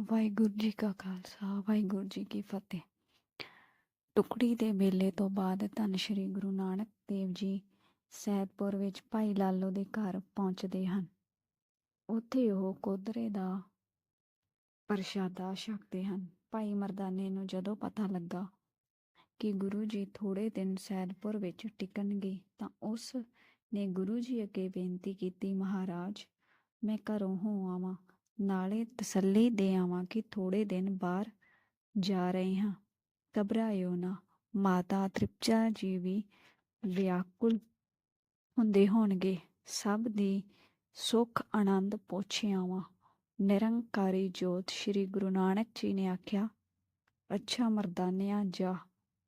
ਵਾਹਿਗੁਰੂ ਜੀ ਕਾ ਖਾਲਸਾ, ਵਾਹਿਗੁਰੂ ਜੀ ਕੀ ਫਤਿਹ। ਟੁਕੜੀ ਦੇ ਮੇਲੇ ਤੋਂ ਬਾਅਦ ਧੰਨ ਸ਼੍ਰੀ ਗੁਰੂ ਨਾਨਕ ਦੇਵ ਜੀ ਸੈਦਪੁਰ ਵਿੱਚ ਭਾਈ ਲਾਲੋ ਦੇ ਘਰ ਪਹੁੰਚਦੇ ਹਨ। ਉੱਥੇ ਉਹ ਕੋਦਰੇ ਦਾ ਪ੍ਰਸ਼ਾਦਾ ਛਕਦੇ ਹਨ। ਭਾਈ ਮਰਦਾਨੇ ਨੂੰ ਜਦੋਂ ਪਤਾ ਲੱਗਾ ਕਿ ਗੁਰੂ ਜੀ ਥੋੜੇ ਦਿਨ ਸੈਦਪੁਰ ਵਿੱਚ ਟਿਕਣਗੇ ਤਾਂ ਉਸ ਨੇ ਗੁਰੂ ਜੀ ਅੱਗੇ ਬੇਨਤੀ ਕੀਤੀ, ਮਹਾਰਾਜ, ਮੈਂ ਘਰੋਂ ਹੋ ਆਵਾਂ। ਨਾਲੇ ਤਸੱਲੀ ਦੇ ਆਵਾਂ ਕਿ ਥੋੜੇ ਦਿਨ ਬਾਹਰ ਜਾ ਰਹੇ ਹਾਂ। ਘਬਰਾਇਓ ਨਾ, ਮਾਤਾ ਤ੍ਰਿਪਚਾ ਜੀ ਵੀ ਵਿਆਕੁਲ ਹੁੰਦੇ ਹੋਣਗੇ। ਸਭ ਦੀ ਸੁਖ ਆਨੰਦ ਪੁੱਛ ਨਿਰੰਕਾਰੀ ਜੋਤ ਸ੍ਰੀ ਗੁਰੂ ਨਾਨਕ ਜੀ ਨੇ ਆਖਿਆ, ਅੱਛਾ ਮਰਦਾਨਿਆ ਜਾ,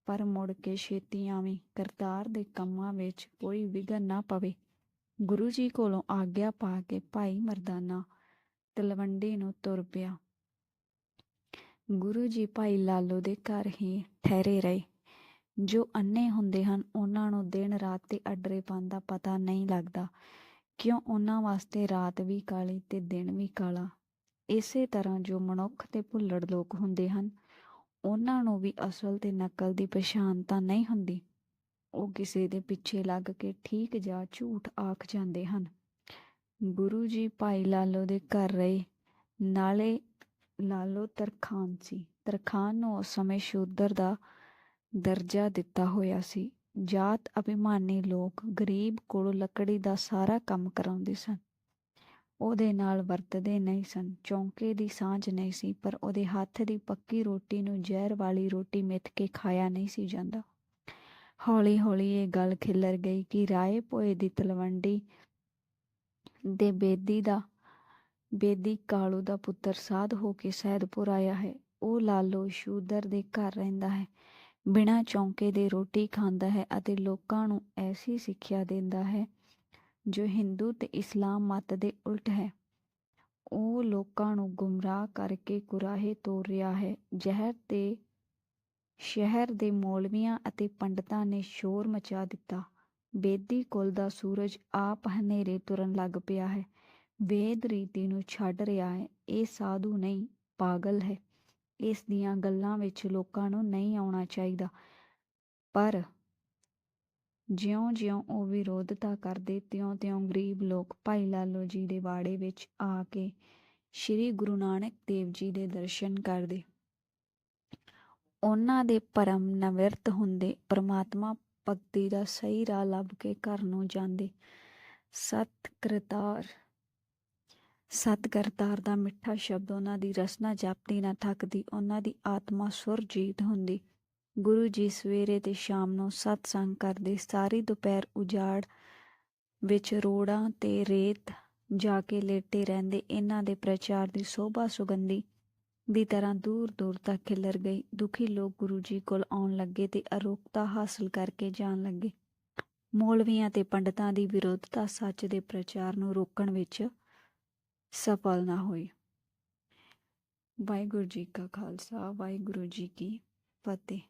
ਪਰ ਮੁੜ ਕੇ ਛੇਤੀ ਆਵੀਂ। ਕਰਤਾਰ ਦੇ ਕੰਮਾਂ ਵਿੱਚ ਕੋਈ ਵਿਘਨ ਨਾ ਪਵੇ। ਗੁਰੂ ਜੀ ਕੋਲੋਂ ਆਗਿਆ ਪਾ ਕੇ, ਭਾਈ ਮਰਦਾਨਾ ਤਲਵੰਡੀ ਨੂੰ ਤੁਰ ਪਿਆ। ਗੁਰੂ ਜੀ ਭਾਈ ਲਾਲੋ ਦੇ ਘਰ ਹੀ ਠਹਿਰੇ ਰਹੇ। ਜੋ ਅੰਨੇ ਹੁੰਦੇ ਹਨ, ਉਹਨਾਂ ਨੂੰ ਦਿਨ ਰਾਤ ਤੇ ਅਡਰੇ ਦਾ ਪਤਾ ਨਹੀਂ ਲੱਗਦਾ। ਕਿਉਂ ਉਹਨਾਂ ਵਾਸਤੇ ਰਾਤ ਵੀ ਕਾਲੀ ਤੇ ਦਿਨ ਵੀ ਕਾਲਾ? ਇਸੇ ਤਰ੍ਹਾਂ ਜੋ ਮਨੁੱਖ ਤੇ ਭੁੱਲੜ ਲੋਕ ਹੁੰਦੇ ਹਨ, ਉਹਨਾਂ ਨੂੰ ਵੀ ਅਸਲ ਤੇ ਨਕਲ ਦੀ ਪਛਾਣ ਤਾਂ ਨਹੀਂ ਹੁੰਦੀ। ਉਹ ਕਿਸੇ ਦੇ ਪਿੱਛੇ ਲੱਗ ਕੇ ਠੀਕ ਜਾਂ ਝੂਠ ਆਖ ਜਾਂਦੇ ਹਨ। ਗੁਰੂ ਜੀ ਭਾਈ ਲਾਲੋ ਦੇ ਘਰ ਰਹੇ। ਨਾਲੇ ਲਾਲੋ ਤਰਖਾਨ ਸੀ। ਤਰਖਾਨ ਨੂੰ ਉਸ ਸਮੇਂ ਸ਼ੂਦਰ ਦਾ ਦਰਜਾ ਦਿੱਤਾ ਹੋਇਆ ਸੀ। ਜਾਤ ਅਭਿਮਾਨੀ ਲੋਕ ਗਰੀਬ ਕੋਲੋਂ ਲੱਕੜੀ ਦਾ ਸਾਰਾ ਕੰਮ ਕਰਾਉਂਦੇ ਸਨ। ਉਹਦੇ ਨਾਲ ਵਰਤਦੇ ਨਹੀਂ ਸਨ। ਚੌਂਕੇ ਦੀ ਸਾਂਝ ਨਹੀਂ ਸੀ, ਪਰ ਉਹਦੇ ਹੱਥ ਦੀ ਪੱਕੀ ਰੋਟੀ ਨੂੰ ਜ਼ਹਿਰ ਵਾਲੀ ਰੋਟੀ ਮਿੱਥ ਕੇ ਖਾਇਆ ਨਹੀਂ ਸੀ ਜਾਂਦਾ। ਹੌਲੀ ਹੌਲੀ ਇਹ ਗੱਲ ਖਿਲਰ ਗਈ ਕਿ ਰਾਏ ਪੋਏ ਦੀ ਤਲਵੰਡੀ ਦੇ ਬੇਦੀ ਦਾ, ਬੇਦੀ ਕਾਲੂ ਦਾ ਪੁੱਤਰ ਸਾਧ ਹੋ ਕੇ ਸੈਦਪੁਰ ਆਇਆ ਹੈ। ਉਹ ਲਾਲੋ ਸ਼ੂਦਰ ਦੇ ਘਰ ਰਹਿੰਦਾ ਹੈ। ਬਿਨਾਂ ਚੌਂਕੇ ਦੇ ਰੋਟੀ ਖਾਂਦਾ ਹੈ ਅਤੇ ਲੋਕਾਂ ਨੂੰ ਐਸੀ ਸਿੱਖਿਆ ਦਿੰਦਾ ਹੈ ਜੋ ਹਿੰਦੂ ਤੇ ਇਸਲਾਮ ਮਤ ਦੇ ਉਲਟ ਹੈ। ਉਹ ਲੋਕਾਂ ਨੂੰ ਗੁੰਮਰਾਹ ਕਰਕੇ ਕੁਰਾਹੇ ਤੋਰ ਰਿਹਾ ਹੈ। ਜ਼ਹਿਰ ਤੇ, ਸ਼ਹਿਰ ਦੇ ਮੌਲਵੀਆਂ ਅਤੇ ਪੰਡਤਾਂ ਨੇ ਸ਼ੋਰ ਮਚਾ ਦਿੱਤਾ। ਬੇਦੀ ਕੁਲ ਦਾ ਸੂਰਜ ਆਪ ਹਨੇਰੇ ਤੁਰਨ ਲੱਗ ਪਿਆ ਹੈ। ਵੇਦ ਰੀਤੀ ਨੂੰ ਛੱਡ ਰਿਹਾ ਹੈ। ਇਹ ਸਾਧੂ ਨਹੀਂ, ਪਾਗਲ ਹੈ। ਇਸ ਦੀਆਂ ਗੱਲਾਂ ਵਿੱਚ ਲੋਕਾਂ ਨੂੰ ਨਹੀਂ ਆਉਣਾ ਚਾਹੀਦਾ। ਪਰ ਜਿਉਂ-ਜਿਉਂ ਉਹ ਵਿਰੋਧਤਾ ਕਰਦੇ, ਤਿਉਂ-ਤਿਉਂ ਗਰੀਬ ਲੋਕ ਭਾਈ ਲਾਲੋ ਜੀ ਦੇ ਬਾੜੇ ਵਿੱਚ ਆ ਕੇ ਸ੍ਰੀ ਗੁਰੂ ਨਾਨਕ ਦੇਵ ਜੀ ਦੇ ਦਰਸ਼ਨ ਕਰਦੇ। ਉਹਨਾਂ ਦੇ ਪਰਮ ਨਵਿਰਤ ਹੁੰਦੇ ਪ੍ਰਮਾਤਮਾ ਭਗਤੀ ਦਾ ਸਹੀ ਰਾਹ ਲੱਭ ਕੇ ਘਰ ਨੂੰ ਜਾਂਦੇ। ਸਤ ਕਰਤਾਰ ਸਤ ਕਰਤਾਰ ਦਾ ਮਿੱਠਾ ਸ਼ਬਦ ਉਹਨਾਂ ਦੀ ਰਸਨਾ ਜਾਪਦੀ ਨਾ ਥੱਕਦੀ, ਉਹਨਾਂ ਦੀ ਆਤਮਾ ਸੁਰਜੀਤ ਹੁੰਦੀ। ਗੁਰੂ ਜੀ ਸਵੇਰੇ ਤੇ ਸ਼ਾਮ ਨੂੰ ਸਤਸੰਗ ਕਰਦੇ, ਸਾਰੀ ਦੁਪਹਿਰ ਉਜਾੜ ਵਿੱਚ ਰੋੜਾਂ ਤੇ ਰੇਤ ਜਾ ਕੇ ਲੇਟੇ ਰਹਿੰਦੇ। ਇਹਨਾਂ ਦੇ ਪ੍ਰਚਾਰ ਦੀ ਸੋਭਾ ਸੁਗੰਧੀ ਦੀ ਤਰ੍ਹਾਂ ਦੂਰ ਦੂਰ ਤੱਕ ਖਿਲਰ ਗਈ। ਦੁਖੀ ਲੋਕ ਗੁਰੂ ਜੀ ਕੋਲ ਆਉਣ ਲੱਗੇ ਤੇ ਅਰੋਗਤਾ ਹਾਸਲ ਕਰਕੇ ਜਾਣ ਲੱਗੇ। ਮੌਲਵੀਆਂ ਤੇ ਪੰਡਤਾਂ ਦੀ ਵਿਰੋਧਤਾ ਸੱਚ ਦੇ ਪ੍ਰਚਾਰ ਨੂੰ ਰੋਕਣ ਵਿੱਚ ਸਫਲ ਨਾ ਹੋਈ। ਵਾਹਿਗੁਰੂ ਜੀ ਕਾ ਖਾਲਸਾ, ਵਾਹਿਗੁਰੂ ਜੀ ਕੀ ਫਤਿਹ।